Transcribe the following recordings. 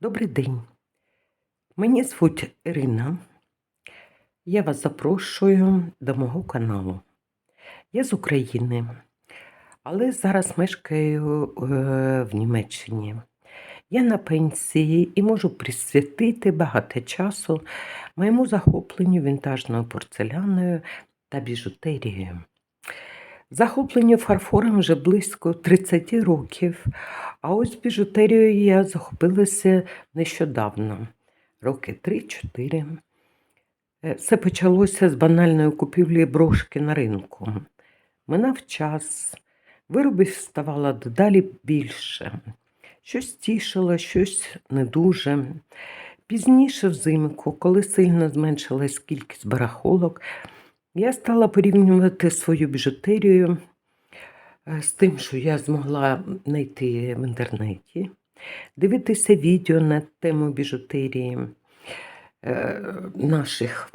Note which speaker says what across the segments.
Speaker 1: Добрий день. Мені звуть Ірина. Я вас запрошую до мого каналу. Я з України, але зараз мешкаю е, в Німеччині. Я на пенсії і можу присвятити багато часу моєму захопленню вінтажною порцеляною та біжутерією. Захопленню фарфором вже близько 30 років, а ось біжутерією я захопилася нещодавно, роки 3-4. Е, Все почалося з банальної купівлі брошки на ринку. Минав час, виробів ставало дедалі більше. Щось тішило, щось не дуже. Пізніше взимку, коли сильно зменшилась кількість барахолок, я стала порівнювати свою біжутерію з тим, що я змогла знайти в інтернеті, дивитися відео на тему біжутерії е, наших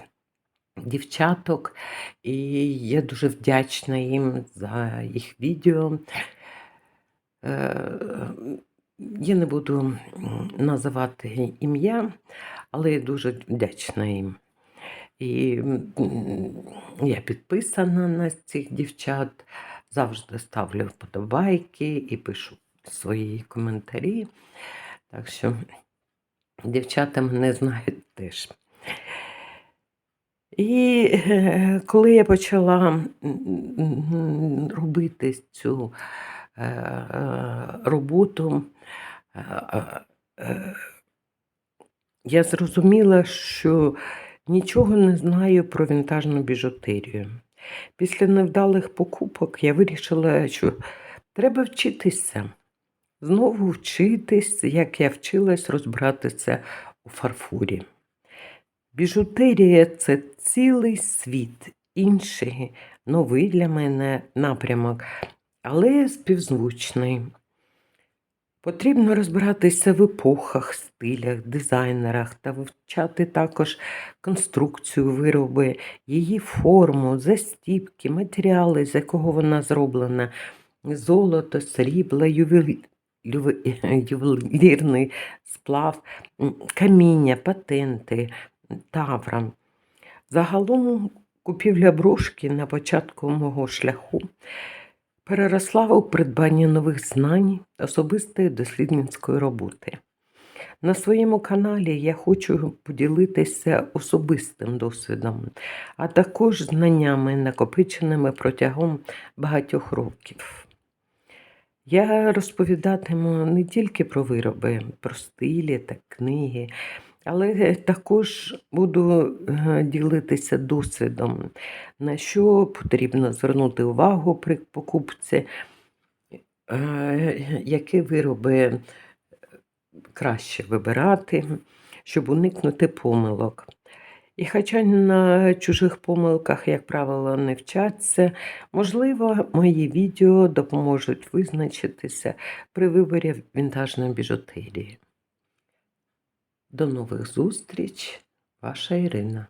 Speaker 1: дівчаток, і я дуже вдячна їм за їх відео. Е, Я не буду називати ім'я, але я дуже вдячна їм. І я підписана на цих дівчат, завжди ставлю вподобайки і пишу свої коментарі. Так що дівчата мене знають теж. І е, коли я почала робити цю е, е, роботу, я зрозуміла, що нічого не знаю про вінтажну біжутерію. Після невдалих покупок я вирішила, що треба вчитися, знову вчитись, як я вчилась розбиратися у фарфорі. Біжутерія це цілий світ, інший, новий для мене напрямок, але співзвучний. Потрібно розбиратися в епохах, стилях, дизайнерах та вивчати також конструкцію вироби, її форму, застіпки, матеріали, з якого вона зроблена, золото, срібло, ювелі... ювелірний сплав, каміння, патенти, тавра. Загалом купівля брошки на початку мого шляху переросла у придбання нових знань, особистої дослідницької роботи. На своєму каналі я хочу поділитися особистим досвідом, а також знаннями, накопиченими протягом багатьох років. Я розповідатиму не тільки про вироби, про стилі та книги, але також буду е, ділитися досвідом, на що потрібно звернути увагу при покупці, е, які вироби краще вибирати, щоб уникнути помилок. І хоча на чужих помилках, як правило, не вчаться, можливо, мої відео допоможуть визначитися при виборі вінтажної біжутерії. До нових зустріч, ваша Ірина.